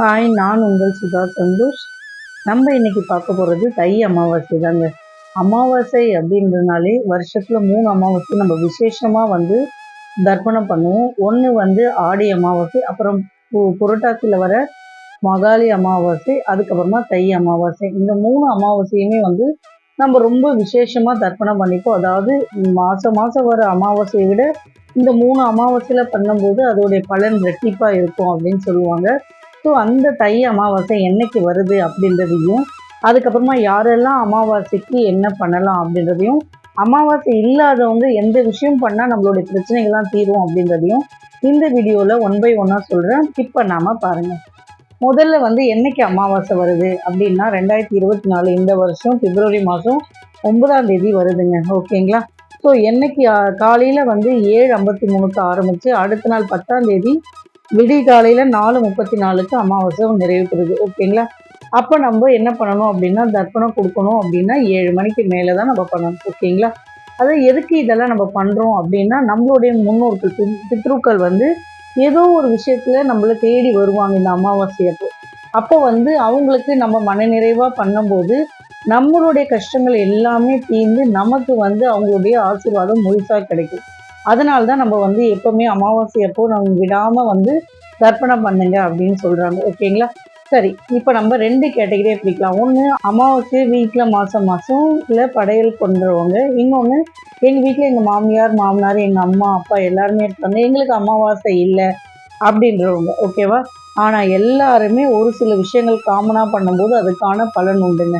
Hi நான் உங்கள் சுதா சந்தோஷ். நம்ம இன்னைக்கு பார்க்க போகிறது தை அமாவாசை தாங்க. அமாவாசை அப்படின்றனாலே வருஷத்தில் மூணு அமாவாசை நம்ம விசேஷமாக வந்து தர்ப்பணம் பண்ணுவோம். ஒன்று வந்து ஆடி அமாவாசை அப்புறம் பு புரட்டாசியில் வர மகாலி அமாவாசை அதுக்கப்புறமா தை அமாவாசை. இந்த மூணு அமாவாசையுமே வந்து நம்ம ரொம்ப விசேஷமாக தர்ப்பணம் பண்ணிப்போம். அதாவது மாதம் மாதம் வர அமாவாசையை விட இந்த மூணு அமாவாசையில் பண்ணும்போது அதோடைய பலன் ரெட்டிப்பாக இருக்கும் அப்படின்னு சொல்லுவாங்க. ஸோ அந்த தை அமாவாசை என்னைக்கு வருது அப்படின்றதையும் அதுக்கப்புறமா யாரெல்லாம் அமாவாசைக்கு என்ன பண்ணலாம் அப்படின்றதையும் அமாவாசை இல்லாதவங்க எந்த விஷயம் பண்ணால் நம்மளுடைய பிரச்சனைகள்லாம் தீரும் அப்படின்றதையும் இந்த வீடியோவில் ஒன் பை ஒன்னாக சொல்கிறேன் ஸ்கிப் பண்ணாமல் பாருங்கள் முதல்ல வந்து என்னைக்கு அமாவாசை வருது அப்படின்னா ரெண்டாயிரத்தி இருபத்தி நாலு இந்த வருஷம் பிப்ரவரி மாதம் ஒன்பதாம் தேதி வருதுங்க. ஓகேங்களா? ஸோ என்னைக்கு காலையில் வந்து ஏழு ஐம்பத்தி மூணுக்கு ஆரம்பித்து அடுத்த நாள் பத்தாம் தேதி விடிய காலையில் நாலு முப்பத்தி நாலுக்கு அமாவாசை நிறைவு பெறுது ஓகேங்களா? அப்போ நம்ம என்ன பண்ணணும் அப்படின்னா தர்ப்பணம் கொடுக்கணும் அப்படின்னா ஏழு மணிக்கு மேலே தான் நம்ம பண்ணணும். ஓகேங்களா? அதாவது எதுக்கு இதெல்லாம் நம்ம பண்ணுறோம் அப்படின்னா நம்மளுடைய முன்னோர்கள் பித்ருக்கள் வந்து ஏதோ ஒரு விஷயத்தில் நம்மளை தேடி வருவாங்க இந்த அமாவாசை அப்போ. அப்போ வந்து அவங்களுக்கு நம்ம மனநிறைவாக பண்ணும்போது நம்மளுடைய கஷ்டங்கள் எல்லாமே தீர்ந்து நமக்கு வந்து அவங்களுடைய ஆசீர்வாதம் முழுசாக கிடைக்கும். அதனால தான் நம்ம வந்து எப்போவுமே அமாவாசை அப்போ நம்ம விடாமல் வந்து தர்ப்பணம் பண்ணுங்க அப்படின்னு சொல்கிறாங்க ஓகேங்களா? சரி இப்போ நம்ம ரெண்டு கேட்டகரியாக பிடிக்கலாம் ஒன்று அமாவாசை வீட்டில் மாதம் மாதம் இல்லை படையல் கொண்டுறவங்க இன்னொன்று எங்கள் வீட்டில் எங்கள் மாமியார் மாமனார் எங்கள் அம்மா அப்பா எல்லாருமே இருக்காங்க. எங்களுக்கு அமாவாசை இல்லை அப்படின்றவங்க ஓகேவா? ஆனால் எல்லாருமே ஒரு சில விஷயங்கள் காமனாக பண்ணும்போது அதுக்கான பலன் உண்டுங்க.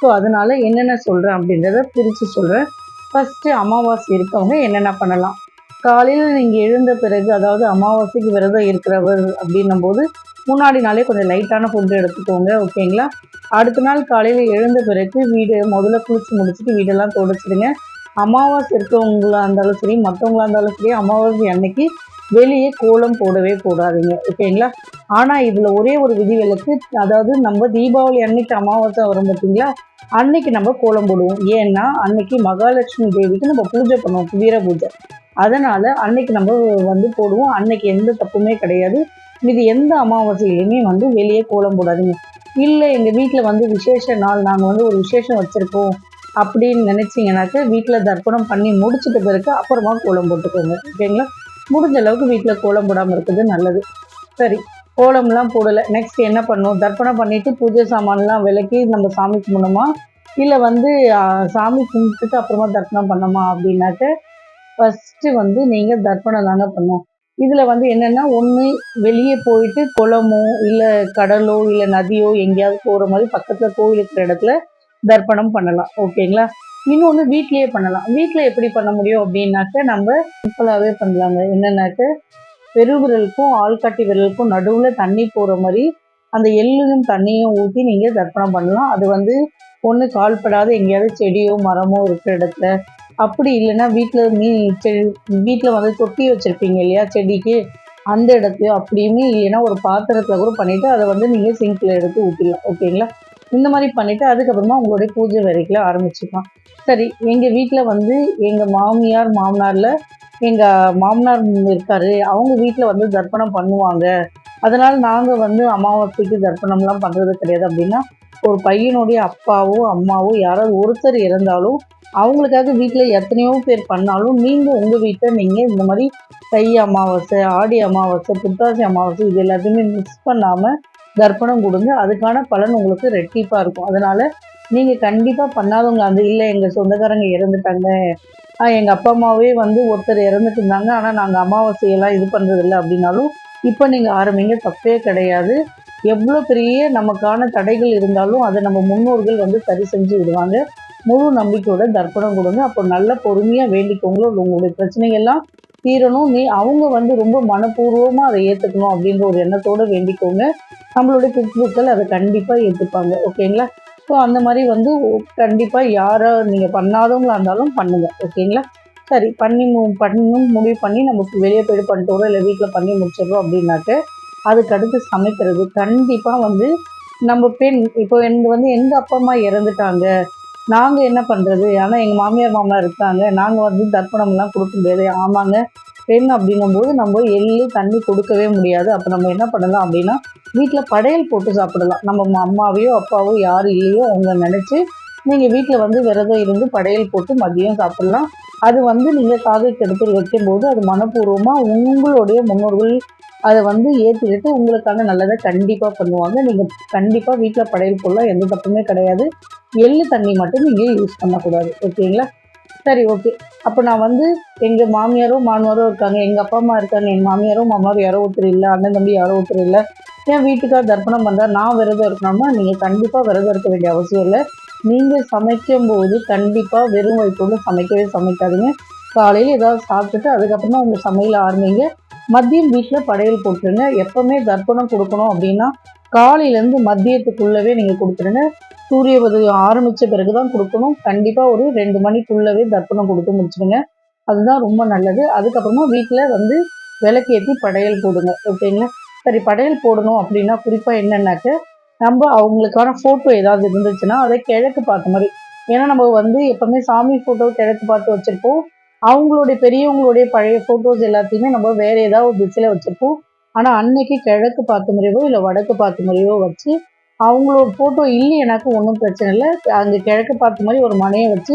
ஸோ அதனால் என்னென்ன சொல்கிறேன் அப்படின்றத பிரித்து சொல்கிறேன் ஃபஸ்ட்டு அமாவாசை இருக்கவங்க என்னென்ன பண்ணலாம்? காலையில் நீங்கள் எழுந்த பிறகு அதாவது அமாவாசைக்கு விரதம் இருக்கிறவர் அப்படின்னும் போது முன்னாடி நாளே கொஞ்சம் லைட்டான ஃபுட்டு எடுத்துக்கோங்க ஓகேங்களா அடுத்த நாள் காலையில் எழுந்த பிறகு வீடு முதல்ல குளிச்சு முடிச்சுட்டு வீடெல்லாம் தொடச்சிடுங்க. அமாவாசை இருக்கவங்களா இருந்தாலும் சரி மற்றவங்களா இருந்தாலும் சரி அமாவாசை அன்னைக்கு வெளியே கோலம் போடவே போடாதீங்க ஓகேங்களா? ஆனால் இதில் ஒரே ஒரு விதிவிலக்கு அதாவது நம்ம தீபாவளி அன்னைக்கு அமாவாசை வரும் பார்த்தீங்களா அன்னைக்கு நம்ம கோலம் போடுவோம். ஏன்னா அன்னைக்கு மகாலட்சுமி தேவிக்கு நம்ம பூஜை பண்ணுவோம் வீர பூஜை. அதனால் அன்னைக்கு நம்ம வந்து போடுவோம். அன்னைக்கு எந்த தப்புமே கிடையாது. இது எந்த அமாவாசையிலையுமே வந்து வெளியே கோலம் போடாதீங்க. இல்லை எங்கள் வீட்டில் வந்து விசேஷ நாள் நாங்கள் வந்து ஒரு விசேஷம் வச்சுருக்கோம். அப்படின்னு நினச்சிங்கனாக்கா வீட்டில் தர்ப்பணம் பண்ணி முடிச்சிட்ட பிறகு அப்புறமா கோலம் போட்டுக்கோங்க ஓகேங்களா? முடிஞ்ச அளவுக்கு வீட்டில் கோலம் போடாமல் இருக்கிறது நல்லது. சரி கோலம்லாம் போடலை. நெக்ஸ்ட் என்ன பண்ணும்? தர்ப்பணம் பண்ணிவிட்டு பூஜை சாமான்லாம் விளக்கி நம்ம சாமி கும்பிடணுமா? இல்லை வந்து சாமி கும்பிட்டுட்டு அப்புறமா தர்ப்பணம் பண்ணோமா அப்படின்னாக்க ஃபஸ்ட்டு வந்து நீங்கள் தர்ப்பணம் தாங்க பண்ணும் இதில் வந்து என்னென்னா ஒன்று வெளியே போயிட்டு குளமோ இல்லை கடலோ இல்லை நதியோ எங்கேயாவது போகிற மாதிரி பக்கத்தில் கோவில் இருக்கிற இடத்துல தர்ப்பணம் பண்ணலாம். ஓகேங்களா? இன்னொன்று வீட்லேயே பண்ணலாம். வீட்டில் எப்படி பண்ண முடியும் அப்படின்னாக்க நம்ம சிம்பிளாகவே பண்ணலாங்க. என்னென்னாக்க பெருவிரலுக்கும் ஆள்காட்டி விரலுக்கும் நடுவில் தண்ணி போகிற மாதிரி அந்த எள்ளும் தண்ணியும் ஊற்றி நீங்கள் தர்ப்பணம் பண்ணலாம். அது வந்து ஒன்று கால்படாத எங்கேயாவது செடியோ மரமோ இருக்கிற இடத்துல. அப்படி இல்லைன்னா வீட்டில் மீ செடி வீட்டில் வந்து தொட்டி வச்சுருப்பீங்க இல்லையா செடிக்கு? அந்த இடத்தையோ அப்படியுமே இல்லைன்னா ஒரு பாத்திரத்தில் கூட பண்ணிவிட்டு அதை வந்து நீங்கள் சிங்கில் எடுத்து ஊற்றிடலாம் ஓகேங்களா? இந்த மாதிரி பண்ணிவிட்டு அதுக்கப்புறமா உங்களுடைய பூஜை வரைக்கும் ஆரம்பிச்சுக்கலாம். சரி எங்கள் வீட்டில் வந்து எங்கள் மாமியார் மாமனாரில் எங்கள் மாமனார் இருக்கார். அவங்க வீட்டில் வந்து தர்ப்பணம் பண்ணுவாங்க. அதனால் நாங்கள் வந்து அமாவாசைக்கு தர்ப்பணம்லாம் பண்ணுறது கிடையாது. அப்படின்னா ஒரு பையனுடைய அப்பாவோ அம்மாவோ யாராவது ஒருத்தர் இறந்தாலும் அவங்களுக்காக வீட்டில் எத்தனையோ பேர் பண்ணாலும் நீங்கள் உங்கள் வீட்டில் நீங்கள் இந்த மாதிரி தை அமாவாசை ஆடி அமாவாசை புத்தாசி அமாவாசை இது எல்லாத்தையுமே மிக்ஸ் பண்ணாமல் தர்ப்பணம் கொடுங்க. அதுக்கான பலன் உங்களுக்கு ரெட்டிப்பாக இருக்கும். அதனால் நீங்கள் கண்டிப்பாக பண்ணாதவங்க அது இல்லை எங்கள் சொந்தக்காரங்க இறந்துட்டாங்க. எங்கள் அப்பா அம்மாவே வந்து ஒருத்தர் இறந்துட்டு இருந்தாங்க ஆனால் நாங்கள் அமாவாசையெல்லாம் இது பண்ணுறதில்ல அப்படின்னாலும் இப்போ நீங்கள் ஆரம்பிங்க. தப்பே கிடையாது. எவ்வளோ பெரிய நமக்கான தடைகள் இருந்தாலும் அதை நம்ம முன்னோர்கள் வந்து சரி செஞ்சு விடுவாங்க. முழு நம்பிக்கையோட தர்ப்பணம் கொடுங்க. அப்போ நல்ல பொறுமையாக வேண்டிக்கோங்களோ உங்களுடைய பிரச்சனைகள்லாம் தீரணும். நீ அவங்க வந்து ரொம்ப மனப்பூர்வமாக அதை ஏற்றுக்கணும் அப்படின்ற ஒரு எண்ணத்தோடு வேண்டிக்கோங்க. நம்மளுடைய பித்ருக்கள் அதை கண்டிப்பாக ஏற்றுப்பாங்க ஓகேங்களா? ஸோ அந்த மாதிரி வந்து கண்டிப்பாக யாரை நீங்கள் பண்ணாதவங்களா இருந்தாலும் பண்ணுங்கள் ஓகேங்களா? சரி பண்ணி பண்ணணும் முடிவு பண்ணி நமக்கு வெளியே போய்ட்டு பண்ணிட்டு வரோம். இல்லை வீட்டில் பண்ணி முடிச்சிடுறோம் அப்படின்னாக்க அதுக்கு அடுத்து சமைக்கிறது. கண்டிப்பாக வந்து நம்ம பெண் இப்போ எனக்கு வந்து எங்கள் அப்பா அம்மா இறந்துட்டாங்க. நாங்கள் என்ன பண்ணுறது ஆனால் எங்கள் மாமியார் மாமனார் இருக்காங்க. நாங்கள் வந்து தர்ப்பணம்லாம் கொடுக்க முடியாது. ஆமாங்க. பெண் அப்படிங்கும்போது நம்ம எள்ளு தண்ணி கொடுக்கவே முடியாது. அப்போ நம்ம என்ன பண்ணலாம் அப்படின்னா வீட்டில் படையல் போட்டு சாப்பிடலாம். நம்ம அம்மாவையோ அப்பாவோ யார் இல்லையோ அவங்க நினச்சி நீங்கள் வீட்டில் வந்து விரதம் இருந்து படையல் போட்டு மதியம் சாப்பிடலாம். அது வந்து நீங்கள் காதுக்கு எடுத்து வைக்கும்போது அது மனப்பூர்வமாக உங்களுடைய முன்னோர்கள் அதை வந்து ஏற்றுக்கிட்டு உங்களுக்கான நல்லதை கண்டிப்பாக பண்ணுவாங்க. நீங்கள் கண்டிப்பாக வீட்டில் படையல் பொருளாக எந்த தப்புமே கிடையாது. எள்ளு தண்ணி மட்டும் நீங்கள் யூஸ் பண்ணக்கூடாது. ஓகேங்களா? சரி ஓகே. அப்போ நான் வந்து எங்கள் மாமியாரோ மாமனாரோ இருக்காங்க எங்கள் அப்பா அம்மா இருக்காங்க எங்கள் மாமியாரோ மாமனார் யாரோ ஒருத்தர் இல்லை அண்ணன் தம்பி யாரோ ஒருத்தர் இல்லை. என் வீட்டுக்கார் தர்ப்பணம் பண்ணுறா நான் விரதம் இருக்கணும்னா நீங்கள் கண்டிப்பாக விரதம் இருக்க வேண்டிய அவசியம் இல்லை. நீங்கள் சமைக்கும் போது கண்டிப்பாக வெறும் வயிற்றோடு சமைக்கவே சமைக்காதீங்க. காலையில் ஏதாவது சாப்பிட்டுட்டு அதுக்கப்புறமா உங்கள் சமையல் ஆரம்பிங்க. மதியம் வீட்டில் படையல் போட்டுருங்க. எப்போவுமே தர்ப்பணம் கொடுக்கணும் அப்படின்னா காலையிலேருந்து மதியத்துக்குள்ளவே நீங்கள் கொடுத்துருங்க. சூரிய உதயம் ஆரம்பித்த பிறகு தான் கொடுக்கணும். கண்டிப்பாக ஒரு ரெண்டு மணிக்குள்ளவே தர்ப்பணம் கொடுத்து முடிச்சிடுங்க. அதுதான் ரொம்ப நல்லது. அதுக்கப்புறமா வீட்டில் வந்து விளக்கேற்றி படையல் போடுங்க. ஓகேங்களா? சரி படையல் போடணும் அப்படின்னா குறிப்பாக என்னென்னாக்க நம்ம அவங்களுக்கான ஃபோட்டோ ஏதாவது இருந்துச்சுன்னா அதை கிழக்கு பார்த்த மாதிரி. ஏன்னா நம்ம வந்து எப்பவுமே சாமி ஃபோட்டோ கிழக்கு பார்த்து வச்சுருப்போம். அவங்களுடைய பெரியவங்களுடைய பழைய ஃபோட்டோஸ் எல்லாத்தையுமே நம்ம வேற ஏதாவது ஒரு திசையில் வச்சுருப்போம். ஆனால் அன்னைக்கு கிழக்கு பார்த்த முறையோ இல்லை வடக்கு பார்த்த முறையோ வச்சு அவங்களோட ஃபோட்டோ இல்லைனாக்கும் ஒன்றும் பிரச்சனை இல்லை. அங்கே கிழக்கு பார்த்த மாதிரி ஒரு மனையை வச்சு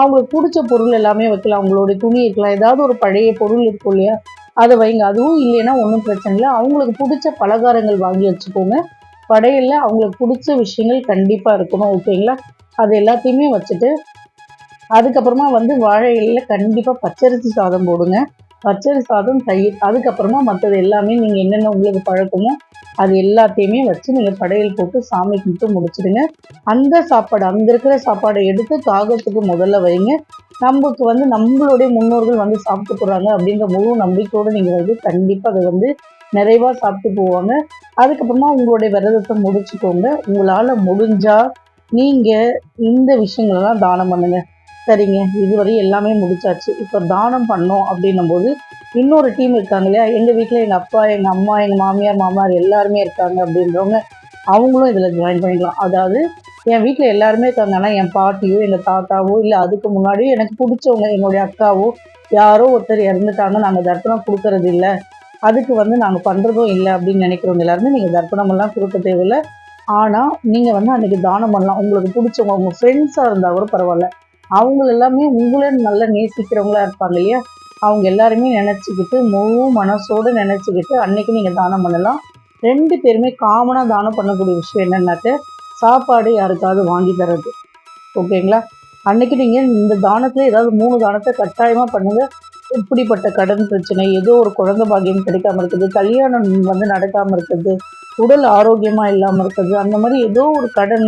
அவங்களுக்கு பிடிச்ச பொருள் எல்லாமே வைக்கலாம். அவங்களுடைய துணி இருக்கலாம். ஏதாவது ஒரு பழைய பொருள் இருக்கும் இல்லையா? அதை வைங்க. அதுவும் இல்லைன்னா ஒன்றும் பிரச்சனை இல்லை. அவங்களுக்கு பிடிச்ச பலகாரங்கள் வாங்கி வச்சுக்கோங்க. படையில் அவங்களுக்கு பிடிச்ச விஷயங்கள் கண்டிப்பாக இருக்கணும் ஓகேங்களா? அது எல்லாத்தையுமே வச்சுட்டு அதுக்கப்புறமா வந்து வாழை இலையில் கண்டிப்பாக பச்சரிசி சாதம் போடுங்க. பச்சரிசி சாதம் தயிர் அதுக்கப்புறமா மற்றது எல்லாமே நீங்கள் என்னென்ன உங்களுக்கு பழக்கமோ அது எல்லாத்தையுமே வச்சு நீங்கள் படையல் போட்டு சாமி கும்பிட்டு முடிச்சிடுங்க. அந்த சாப்பாடு அங்கே இருக்கிற சாப்பாடை எடுத்து தாகத்துக்கு முதல்ல வைங்க. நமக்கு வந்து நம்மளுடைய முன்னோர்கள் வந்து சாப்பிட்டு போகிறாங்க அப்படின்ற முழு நம்பிக்கையோடு நீங்கள் வந்து கண்டிப்பாக அதை வந்து நிறைவாக சாப்பிட்டு போவாங்க. அதுக்கப்புறமா உங்களுடைய விரதத்தை முடிச்சுக்கோங்க. உங்களால் முடிஞ்சால் நீங்கள் இந்த விஷயங்களெல்லாம் தானம் பண்ணுங்கள் சரிங்க இதுவரை எல்லாமே முடிச்சாச்சு. இப்போ தானம் பண்ணோம் அப்படின்னும் போது இன்னொரு டீம் இருக்காங்க இல்லையா? எங்கள் வீட்டில் எங்கள் அப்பா எங்கள் அம்மா எங்கள் மாமியார் மாமனார் எல்லாருமே இருக்காங்க அப்படின்றவங்க அவங்களும் இதில் ஜாயின் பண்ணிக்கலாம். அதாவது என் வீட்டில் எல்லாருமே இருக்காங்கன்னா என் பாட்டியோ எங்கள் தாத்தாவோ இல்லை அதுக்கு முன்னாடியோ எனக்கு பிடிச்சவங்க என்னுடைய அக்காவோ யாரோ ஒருத்தர் இறந்துட்டாங்க. நாங்கள் தர்ப்பணம் கொடுக்கறது இல்லை. அதுக்கு வந்து நாங்கள் பண்ணுறதும் இல்லை அப்படின்னு நினைக்கிறவங்க எல்லாருமே நீங்கள் தர்ப்பணமெல்லாம் கொடுக்க தேவையில்லை. ஆனால் நீங்கள் வந்து அன்றைக்கி தானம் பண்ணலாம். உங்களுக்கு பிடிச்சவங்க உங்கள் ஃப்ரெண்ட்ஸாக இருந்தால் கூட பரவாயில்ல. அவங்க எல்லாமே உங்களே நல்லா நேசிக்கிறவங்களா இருப்பாங்க இல்லையா? அவங்க எல்லாருமே நினச்சிக்கிட்டு முழு மனசோடு நினச்சிக்கிட்டு அன்னைக்கு நீங்கள் தானம் பண்ணலாம். ரெண்டு பேருமே காமனாக தானம் பண்ணக்கூடிய விஷயம் என்னன்னாக்க சாப்பாடு யாருக்காவது வாங்கி தர்றது. ஓகேங்களா? அன்னைக்கு நீங்கள் இந்த தானத்தில் ஏதாவது மூணு தானத்தை கட்டாயமாக பண்ணுங்கள் இப்படிப்பட்ட கடன் பிரச்சனை ஏதோ ஒரு குழந்தை பாக்கியம் கிடைக்காம இருக்குது கல்யாணம் வந்து நடக்காமல் இருக்குது உடல் ஆரோக்கியமாக இல்லாமல் இருக்குது அந்த மாதிரி ஏதோ ஒரு கடன்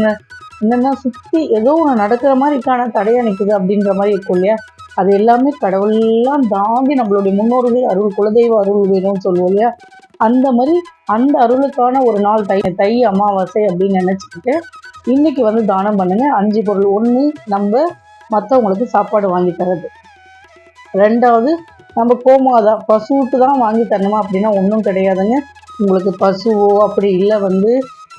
என்னென்னா சுற்றி ஏதோ ஒன்று நடக்கிற மாதிரி இருக்கான தடையாக நிற்குது அப்படின்ற மாதிரி இருக்கும் இல்லையா? அது எல்லாமே கடவுள்லாம் தாண்டி நம்மளுடைய முன்னோர்கள் அருள் குலதெய்வ அருள் வேணும்னு சொல்லுவோம் இல்லையா? அந்த மாதிரி அந்த அருளுக்கான ஒரு நாள் தை தை அமாவாசை அப்படின்னு நினச்சிக்கிட்டு இன்னைக்கு வந்து தானம் பண்ணுங்க. அஞ்சு பொருள். ஒன்று நம்ம மற்றவங்களுக்கு சாப்பாடு வாங்கி தர்றது ரெண்டாவது நம்ம கோமாதா பசுவுக்கு தான் வாங்கி தரணுமா அப்படின்னா ஒன்றும் கிடையாதுங்க. உங்களுக்கு பசுவோ அப்படி இல்லை வந்து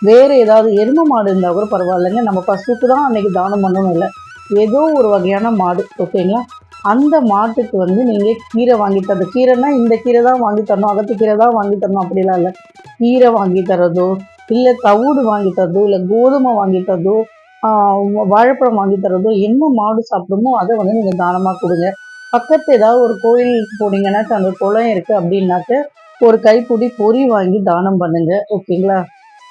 வேறு ஏதாவது எருமை மாடு இருந்தால் கூட பரவாயில்லைங்க. நம்ம பசுவுக்கு தான் அன்றைக்கி தானம் பண்ணணும் இல்லை. ஏதோ ஒரு வகையான மாடு ஓகேங்களா? அந்த மாட்டுக்கு வந்து நீங்கள் கீரை வாங்கி தரது கீரைனா இந்த கீரை தான் வாங்கி தரணும் அகத்து கீரை தான் வாங்கி தரணும் அப்படிலாம் இல்லை. கீரை வாங்கி தரதோ இல்லை தவிடு வாங்கி தரதோ இல்லை கோதுமை வாங்கி தரதோ வாழைப்பழம் வாங்கி தரதோ என்ன மாடு சாப்பிடுமோ அதை வந்து நீங்கள் தானமாக கொடுங்க. பக்கத்து ஏதாவது ஒரு கோயிலுக்கு போனீங்கன்னாக்க அந்த குளம் இருக்குது அப்படின்னாக்க ஒரு கைப்பிடி பொறி வாங்கி தானம் பண்ணுங்க. ஓகேங்களா?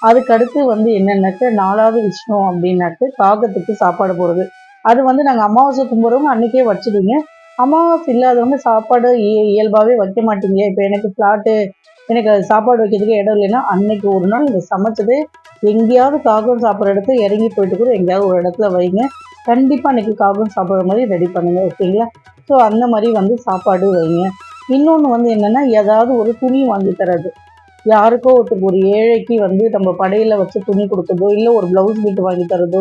அதுக்கு அடுத்து வந்து என்னென்னாக்க நாலாவது விஷயம் அப்படின்னாக்க காகத்துக்கு சாப்பாடு போடுறது. அது வந்து நாங்கள் அமாவாசை கும்பிட்றவங்க அன்றைக்கே வச்சுடுங்க. அமாவாசை இல்லாதவங்க சாப்பாடு இயல்பாகவே வைக்க மாட்டீங்க. இப்போ எனக்கு ஃப்ளாட்டு எனக்கு அது சாப்பாடு வைக்கிறதுக்கு இடம் இல்லைன்னா அன்னைக்கு ஒரு நாள் நீங்கள் சமைச்சது எங்கேயாவது காகம் சாப்பிட்ற இடத்துல இறங்கி போயிட்டு கூட எங்கேயாவது ஒரு இடத்துல வைங்க. கண்டிப்பாக அன்னைக்கு காகம் சாப்பிட்ற மாதிரி ரெடி பண்ணுங்க. ஓகேங்களா? ஸோ அந்த மாதிரி வந்து சாப்பாடு வைங்க. இன்னொன்று வந்து என்னென்னா ஏதாவது ஒரு துணி வாங்கி தரது. யாருக்கோ ஒருத்தருக்கு ஒரு ஏழைக்கு வந்து நம்ம படையில வச்சு துணி கொடுக்கறதோ இல்லை ஒரு ப்ளவுஸ் பிட் வாங்கி தரதோ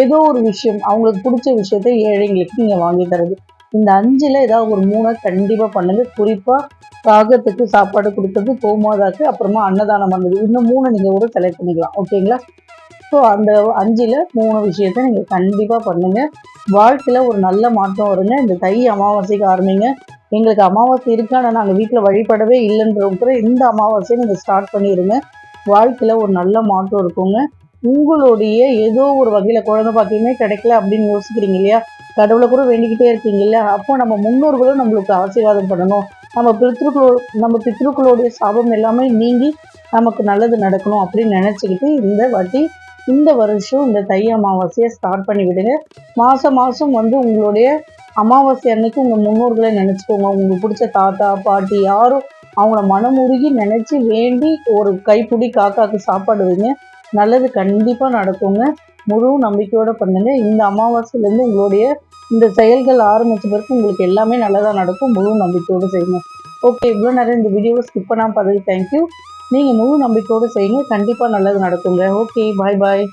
ஏதோ ஒரு விஷயம் அவங்களுக்கு பிடிச்ச விஷயத்த ஏழைங்களுக்கு நீங்கள் வாங்கி தரது. இந்த அஞ்சில் ஏதாவது ஒரு மூணை கண்டிப்பாக பண்ணுங்க. குறிப்பாக காகத்துக்கு சாப்பாடு கொடுக்கறது கோமாதாக்கு அப்புறமா அன்னதானம் பண்ணுறது இந்த மூணு நீங்கள் கூட செலக்ட் பண்ணிக்கலாம். ஓகேங்களா ஸோ அந்த அஞ்சில் மூணு விஷயத்த நீங்கள் கண்டிப்பாக பண்ணுங்க. வாழ்க்கையில் ஒரு நல்ல மாற்றம் வருங்க. இந்த தை அமாவாசைக்கு ஆரம்பிங்க. எங்களுக்கு அமாவாசை இருக்கு ஆனால் நாங்கள் வீட்டில் வழிபடவே இல்லைன்றவங்க கூட இந்த அமாவாசையை நீங்கள் ஸ்டார்ட் பண்ணிடுங்க வாழ்க்கையில் ஒரு நல்ல மாற்றம் இருக்குங்க. உங்களுடைய ஏதோ ஒரு வகையில் குழந்தை பாக்கியமே கிடைக்கல அப்படின்னு யோசிக்கிறீங்க இல்லையா? கடவுளை கூட வேண்டிக்கிட்டே இருக்கீங்க இல்லையா? அப்போ நம்ம முன்னோர்களும் நம்மளுக்கு ஆசீர்வாதம் பண்ணணும். நம்ம பித்ருக்களோ நம்ம பித்ருக்களுடைய சாபம் எல்லாமே நீங்கி நமக்கு நல்லது நடக்கணும் அப்படின்னு நினச்சிக்கிட்டு இந்த வாட்டி இந்த வருஷம் இந்த தை அமாவாசையை ஸ்டார்ட் பண்ணி விடுங்க மாதம் மாதம் வந்து உங்களுடைய அமாவாசை அன்னைக்கு உங்கள் முன்னோர்களை நினச்சிக்கோங்க. உங்களுக்கு பிடிச்ச தாத்தா பாட்டி யாரும் அவங்கள மனமுருகி நினச்சி வேண்டி ஒரு கைப்பிடி காக்காவுக்கு சாப்பாடு வைங்க. நல்லது கண்டிப்பாக நடக்குங்க. முழு நம்பிக்கையோடு பண்ணுங்க. இந்த அமாவாசையிலேருந்து உங்களுடைய இந்த செயல்கள் ஆரம்பித்த பிறகு உங்களுக்கு எல்லாமே நல்லதாக நடக்கும். முழு நம்பிக்கையோடு செய்யுங்க. ஓகே இவ்வளோ நேரம் இந்த வீடியோவை ஸ்கிப் பண்ணாமல் பார்த்தது தேங்க்யூ நீங்கள் முழு நம்பிக்கையோடு செய்யுங்க. கண்டிப்பாக நல்லது நடக்குங்க. ஓகே பாய் பாய்